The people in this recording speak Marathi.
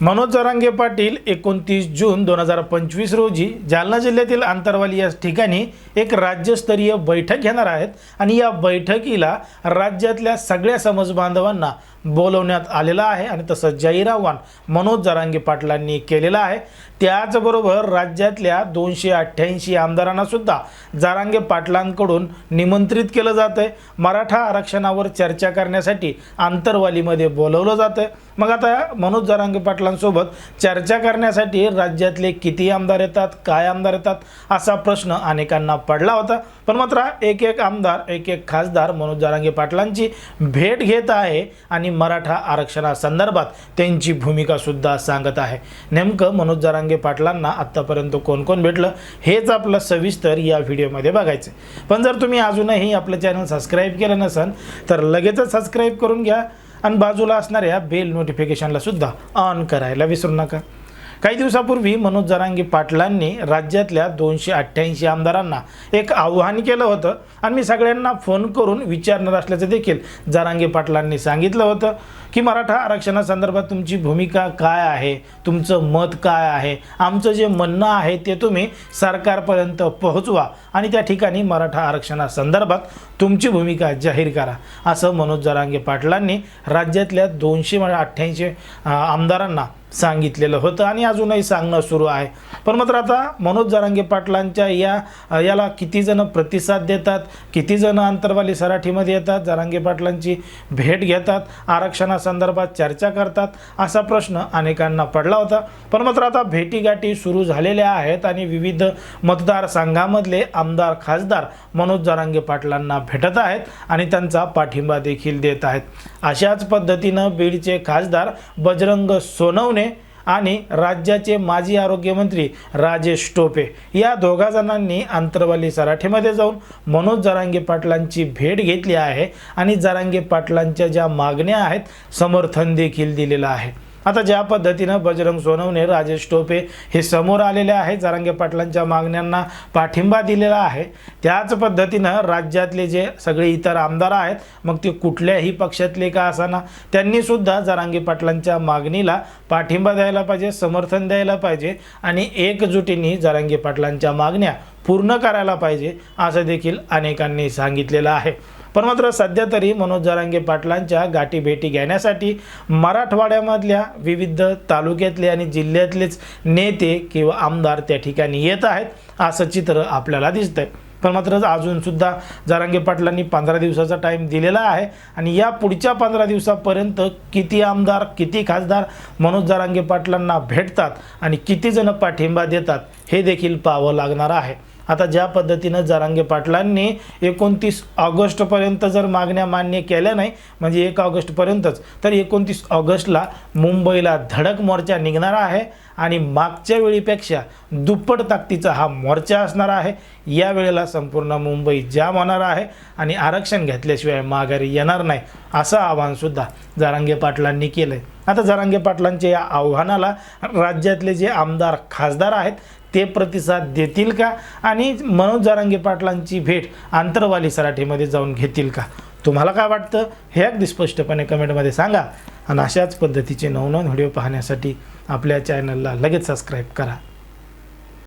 मनोज जरांगे पाटील एकोणतीस जून दोन हजार पंचवीस रोजी जालना जिल्ह्यातील आंतरवाली या ठिकाणी एक राज्यस्तरीय बैठक घेणार आहेत आणि या बैठकीला राज्यातल्या सगळ्या समाजबांधवांना बोलवण्यात आलेलं आहे आणि तसं जाहीर आव्हान मनोज जरांगे पाटलांनी केलेलं आहे. त्याचबरोबर राज्यातल्या दोनशे अठ्ठ्याऐंशी आमदारांनासुद्धा जारांगे पाटलांकडून निमंत्रित केलं जातं आहे मराठा आरक्षणावर चर्चा करण्यासाठी आंतरवालीमध्ये बोलवलं जातं आहे मग आता मनोज जरांगे पाटलांसोबत चर्चा करण्यासाठी राज्यातले किती आमदार येतात काय आमदार येतात असा प्रश्न अनेकांना पडला होता. पण मात्र एक एक आमदार एक एक खासदार मनोज जरांगे पाटलांची भेट घेत आहे आणि मराठा आरक्षणासंदर्भात त्यांची भूमिकासुद्धा सांगत आहे. नेमकं मनोज जरांगे पाटलांना आत्तापर्यंत कोण कोण भेटलं हेच आपलं सविस्तर या व्हिडिओमध्ये बघायचं आहे. पण जर तुम्ही अजूनही आपलं चॅनल सबस्क्राईब केलं नसेल तर लगेचच सबस्क्राईब करून घ्या. आणि बाजूला असणाऱ्या बेल नोटिफिकेशनला सुद्धा ऑन करायला विसरू नका. काही दिवसापूर्वी मनोज जरांगी पाटलांनी राज्यातल्या दोनशे अठ्ठ्याऐंशी आमदारांना एक आव्हान केलं होतं आणि मी सगळ्यांना फोन करून विचारणार असल्याचं देखील जरांगी पाटलांनी सांगितलं होतं की मराठा आरक्षणासंदर्भात तुमची भूमिका काय आहे? तुमचं मत काय आहे? आमचं जे म्हणणं आहे ते तुम्ही सरकारपर्यंत पोहोचवा आणि त्या ठिकाणी मराठा आरक्षणासंदर्भात तुमची भूमिका जाहीर करा असं मनोज जरांगे पाटलांनी राज्यातल्या दोनशे अठ्ठ्याऐंशी आमदारांना सांगितलेलं होतं आणि अजूनही सांगणं सुरू आहे. पण मात्र आता मनोज जरांगे पाटलांच्या या याला कितीजणं प्रतिसाद देतात किती जण सराठीमध्ये येतात जरांगे पाटलांची भेट घेतात आरक्षणासंदर्भात चर्चा करतात असा प्रश्न अनेकांना पडला होता. पण मात्र आता भेटीगाठी सुरू झालेल्या आहेत आणि विविध मतदारसंघामधले आमदार खासदार मनोज जरांगे पाटलांना भेटत आहेत आणि त्यांचा पाठिंबा देखील देत आहेत. अशाच पद्धतीनं बीडचे खासदार बजरंग सोनवणे आणि राज्याचे माजी आरोग्यमंत्री राजेश टोपे. या दोघा जणांनी आंतरवाली सराठीमध्ये जाऊन मनोज जरांगे पाटलांची भेट घेतली आहे आणि जरांगे पाटलांच्या ज्या मागण्या आहेत समर्थन देखील दिलेलं आहे. आता ज्या पद्धतीनं बजरंग सोनवणे राजेश टोपे हे समोर आलेले आहेत जरांगे पाटलांच्या मागण्यांना पाठिंबा दिलेला आहे त्याच पद्धतीनं राज्यातले जे सगळे इतर आमदार आहेत मग ते कुठल्याही पक्षातले का असाना त्यांनीसुद्धा सुद्धा पाटलांच्या मागणीला पाठिंबा द्यायला पाहिजे समर्थन द्यायला पाहिजे आणि एकजुटीने जरांगे पाटलांच्या मागण्या पूर्ण करायला पाहिजे असं देखील अनेकांनी सांगितलेलं आहे. पण मात्र सध्या तरी मनोज जरांगे पाटलांच्या गाठीभेटी घेण्यासाठी मराठवाड्यामधल्या विविध तालुक्यातले आणि जिल्ह्यातलेच नेते किंवा आमदार त्या ठिकाणी येत आहेत असं चित्र आपल्याला दिसतंय. पण मात्र अजूनसुद्धा जरांगे पाटलांनी पंधरा दिवसाचा टाईम दिलेला आहे आणि या पुढच्या पंधरा दिवसापर्यंत किती आमदार किती खासदार मनोज जरांगे पाटलांना भेटतात आणि किती जण पाठिंबा देतात हे देखील पाहावं लागणार आहे. आता ज्या पद्धतीनं जरांगे पाटलांनी एकोणतीस ऑगस्टपर्यंत जर मागण्या मान्य केल्या नाही म्हणजे एक ऑगस्टपर्यंतच तर एकोणतीस ऑगस्टला मुंबईला धडक मोर्चा निघणार आहे. आणि मागच्या वेळीपेक्षा दुप्पट ताकदीचा हा मोर्चा असणार आहे. या वेळेला संपूर्ण मुंबई जाम होणार आहे आणि आरक्षण घेतल्याशिवाय माघारी येणार नाही असं आव्हानसुद्धा जारांगे पाटलांनी केलं आहे आता जारांगे पाटलांच्या या आव्हानाला राज्यातले जे आमदार खासदार आहेत ते प्रतिसाद देतील का? आणि मनोज जारांगे पाटलांची भेट आंतरवाली सराठीमध्ये जाऊन घेतील का? तुम्हाला काय वाटतं हे अगदी स्पष्टपणे कमेंटमध्ये सांगा आणि अशाच पद्धतीचे नवनवीन व्हिडिओ पाहण्यासाठी आपल्या चॅनलला लगेच सबस्क्राईब करा.